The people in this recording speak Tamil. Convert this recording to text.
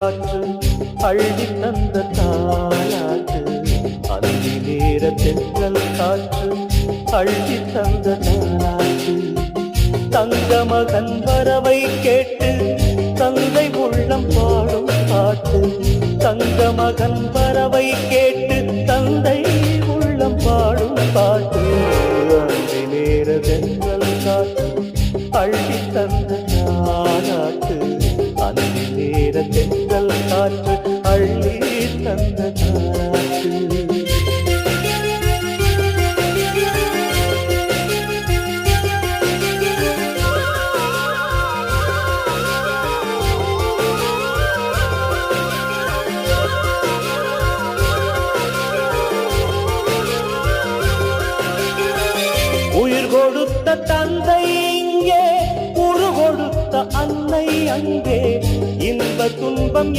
காற்று அள்ளி தந்த தாலாற்று அந்தி நேர தென்றல் காற்று அள்ளி தந்த தாலாற்று தங்க மகன் வரவை கேட்டு தந்தை உள்ளம் பாடும் பாட்டு தங்க மகன் வரவை கேட்டு தந்தை உள்ளம் பாடும் பாட்டு அந்தி நேர தென்றல் காற்று அள்ளி தந்த தாலாற்று அந்தி காற்று அள்ளி தந்த காற்று. உயிர் கொடுத்த தந்தை இங்கே உரு கொடுத்த அன்னை அங்கே. இன்ப துன்பம்